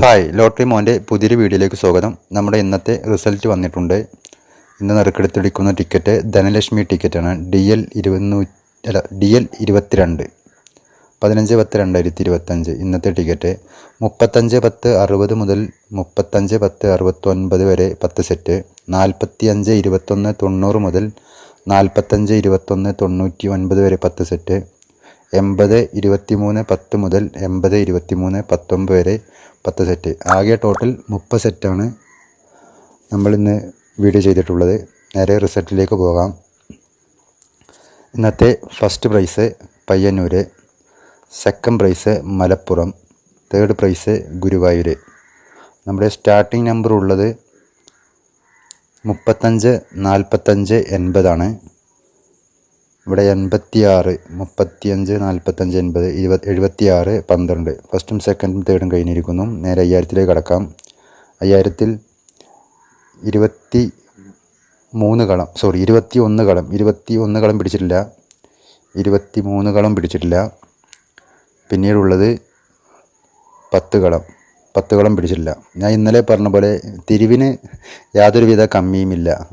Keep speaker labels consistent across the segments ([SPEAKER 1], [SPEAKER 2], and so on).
[SPEAKER 1] Hi lottery മോന്റെ പുതിയൊരു വീഡിയോയിലേക്ക് സ്വാഗതം. നമ്മുടെ ഇന്നത്തെ റിസൾട്ട് വന്നിട്ടുണ്ട്. ഇന്ന് നറുക്കെടുത്തെടുക്കുന്ന ടിക്കറ്റ് ധനലക്ഷ്മി ടിക്കറ്റാണ്. ഡി എൽ ഇരുപന്നൂ അല്ല ഡി എൽ ഇരുപത്തിരണ്ട്. പതിനഞ്ച് പത്ത് രണ്ടായിരത്തി ഇരുപത്തഞ്ച് ഇന്നത്തെ ടിക്കറ്റ്. മുപ്പത്തഞ്ച് പത്ത് അറുപത് മുതൽ മുപ്പത്തഞ്ച് പത്ത് അറുപത്തൊൻപത് വരെ പത്ത് സെറ്റ്. നാൽപ്പത്തി അഞ്ച് ഇരുപത്തൊന്ന് തൊണ്ണൂറ് മുതൽ നാൽപ്പത്തഞ്ച് ഇരുപത്തൊന്ന് തൊണ്ണൂറ്റി ഒൻപത് വരെ പത്ത് സെറ്റ്. എൺപത് ഇരുപത്തി മൂന്ന് പത്ത് മുതൽ എൺപത് ഇരുപത്തി മൂന്ന് പത്തൊമ്പത് വരെ പത്ത് സെറ്റ് ആകെ ടോട്ടൽ മുപ്പത് സെറ്റാണ് നമ്മളിന്ന് വീഡിയോ ചെയ്തിട്ടുള്ളത്. നേരെ റിസൾട്ടിലേക്ക് പോകാം. ഇന്നത്തെ first prize Payyanur second prize Malappuram third prize Guruvayur നമ്മുടെ സ്റ്റാർട്ടിംഗ് നമ്പർ ഉള്ളത് മുപ്പത്തഞ്ച് നാൽപ്പത്തഞ്ച് എൺപതാണ്. ഇവിടെ എൺപത്തി ആറ് മുപ്പത്തിയഞ്ച് നാൽപ്പത്തഞ്ച് എൺപത് ഇരുപത് എഴുപത്തി ആറ് പന്ത്രണ്ട് ഫസ്റ്റും സെക്കൻഡും തേർഡും കഴിഞ്ഞിരിക്കുന്നു. നേരെ അയ്യായിരത്തിലേക്ക് കടക്കാം. അയ്യായിരത്തിൽ ഇരുപത്തി മൂന്ന് കളം സോറി ഇരുപത്തി ഒന്ന് കളം ഇരുപത്തി ഒന്ന് കളം പിടിച്ചിട്ടില്ല. ഇരുപത്തി മൂന്ന് കളം പിടിച്ചിട്ടില്ല. പിന്നീടുള്ളത് പത്ത് കളം പത്ത് കളം പിടിച്ചിട്ടില്ല. ഞാൻ ഇന്നലെ പറഞ്ഞ പോലെ തിരിവിന് യാതൊരുവിധ കമ്മിയുമില്ല.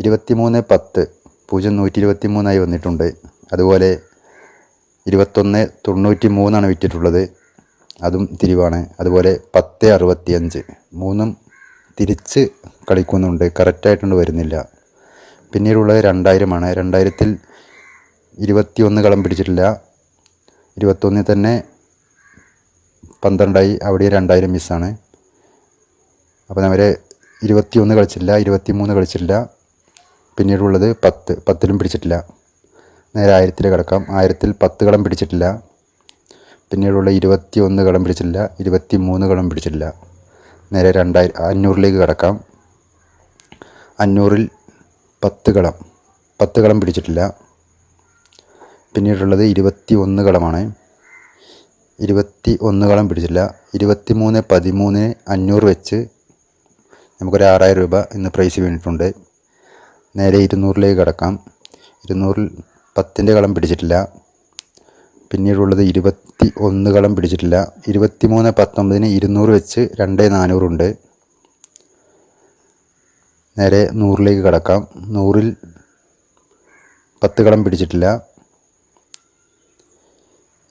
[SPEAKER 1] ഇരുപത്തി മൂന്ന് പത്ത് പൂജ്യം നൂറ്റി ഇരുപത്തി മൂന്നായി വന്നിട്ടുണ്ട്. അതുപോലെ ഇരുപത്തൊന്ന് തൊണ്ണൂറ്റി മൂന്നാണ് വിറ്റിട്ടുള്ളത്. അതും തിരിവാണ്. അതുപോലെ പത്ത് അറുപത്തി അഞ്ച് മൂന്നും തിരിച്ച് കളിക്കുന്നുണ്ട്. കറക്റ്റായിട്ടുണ്ട് വരുന്നില്ല. പിന്നീടുള്ളത് രണ്ടായിരമാണ്. രണ്ടായിരത്തിൽ ഇരുപത്തി ഒന്ന് കളം പിടിച്ചിട്ടില്ല. ഇരുപത്തൊന്നിൽ തന്നെ പന്ത്രണ്ടായി. അവിടെ രണ്ടായിരം മിസ്സാണ് അപ്പോൾ അവരെ ഇരുപത്തി ഒന്ന് കളിച്ചില്ല. ഇരുപത്തി മൂന്ന് കളിച്ചില്ല. പിന്നീടുള്ളത് പത്ത്. പത്തിലും പിടിച്ചിട്ടില്ല. നേരെ ആയിരത്തിൽ കിടക്കാം. ആയിരത്തിൽ പത്ത് കളം പിടിച്ചിട്ടില്ല. പിന്നീടുള്ള ഇരുപത്തി ഒന്ന് കളം പിടിച്ചിട്ടില്ല. ഇരുപത്തി മൂന്ന് കളം പിടിച്ചിട്ടില്ല. നേരെ രണ്ടായിരം അഞ്ഞൂറിലേക്ക് കിടക്കാം. അഞ്ഞൂറിൽ പത്ത് കളം പത്ത് കളം പിടിച്ചിട്ടില്ല. പിന്നീടുള്ളത് ഇരുപത്തി ഒന്ന് കളമാണ് ഇരുപത്തി ഒന്ന് കളം പിടിച്ചില്ല ഇരുപത്തി മൂന്ന് പതിമൂന്ന് അഞ്ഞൂറ് വെച്ച് നമുക്കൊരു ആറായിരം രൂപ ഇന്ന് പ്രൈസ് വീണിട്ടുണ്ട്. നേരെ ഇരുന്നൂറിലേക്ക് കടക്കാം. ഇരുന്നൂറിൽ പത്തിന്റെ കളം പിടിച്ചിട്ടില്ല. പിന്നീടുള്ളത് ഇരുപത്തി ഒന്ന് കളം പിടിച്ചിട്ടില്ല. ഇരുപത്തി മൂന്ന് പത്തൊമ്പതിന് ഇരുന്നൂറ് വെച്ച് രണ്ട് നാനൂറുണ്ട് നേരെ നൂറിലേക്ക് കടക്കാം. നൂറിൽ പത്ത് കളം പിടിച്ചിട്ടില്ല.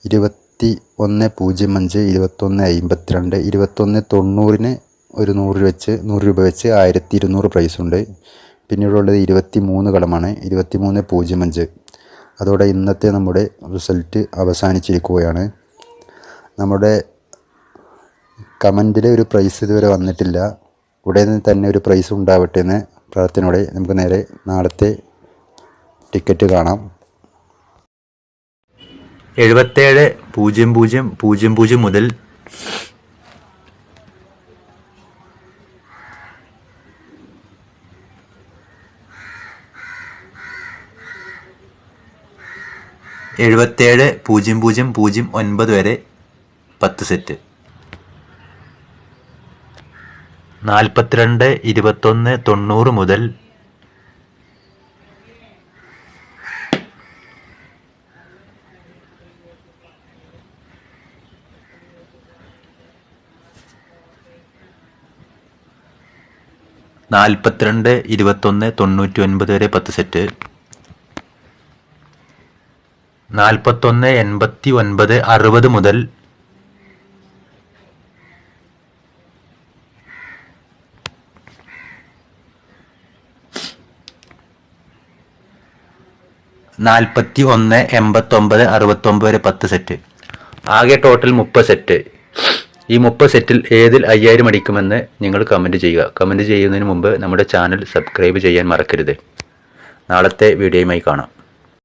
[SPEAKER 1] ഇരുപത്തി ഒന്ന് പൂജ്യം അഞ്ച് ഇരുപത്തൊന്ന് അമ്പത്തിരണ്ട് ഇരുപത്തൊന്ന് തൊണ്ണൂറിന് ഒരു നൂറ് വെച്ച് നൂറ് രൂപ വെച്ച് ആയിരത്തി ഇരുന്നൂറ് പ്രൈസുണ്ട് പിന്നീടുള്ളത് ഇരുപത്തി മൂന്ന് കളമാണ് ഇരുപത്തി മൂന്ന് പൂജ്യം അഞ്ച്. അതോടെ ഇന്നത്തെ നമ്മുടെ റിസൾട്ട് അവസാനിച്ചിരിക്കുകയാണ്. നമ്മുടെ കമന്റിൽ ഒരു പ്രൈസ് ഇതുവരെ വന്നിട്ടില്ല. ഉടനെ തന്നെ ഒരു പ്രൈസ് ഉണ്ടാവട്ടെ എന്ന് പ്രാർത്ഥനയോടെ നമുക്ക് നേരെ നാളത്തെ ടിക്കറ്റ് കാണാം.
[SPEAKER 2] എഴുപത്തേഴ് പൂജ്യം പൂജ്യം പൂജ്യം പൂജ്യം മുതൽ എഴുപത്തേഴ് പൂജ്യം പൂജ്യം പൂജ്യം ഒൻപത് വരെ പത്ത് സെറ്റ്. നാൽപ്പത്തിരണ്ട് ഇരുപത്തൊന്ന് തൊണ്ണൂറ് മുതൽ നാൽപ്പത്തിരണ്ട് ഇരുപത്തൊന്ന് തൊണ്ണൂറ്റി ഒൻപത് വരെ പത്ത് സെറ്റ്. നാൽപ്പത്തൊന്ന് എൺപത്തി ഒൻപത് അറുപത് മുതൽ നാൽപ്പത്തി ഒന്ന് എൺപത്തൊമ്പത് അറുപത്തൊമ്പത് വരെ പത്ത് സെറ്റ്. ആകെ ടോട്ടൽ മുപ്പത് സെറ്റ്. ഈ മുപ്പത് സെറ്റിൽ ഏതിൽ അയ്യായിരം അടിക്കുമെന്ന് നിങ്ങൾ കമന്റ് ചെയ്യുക. കമന്റ് ചെയ്യുന്നതിന് മുമ്പ് നമ്മുടെ ചാനൽ സബ്സ്ക്രൈബ് ചെയ്യാൻ മറക്കരുത്. നാളത്തെ വീഡിയോയുമായി കാണാം.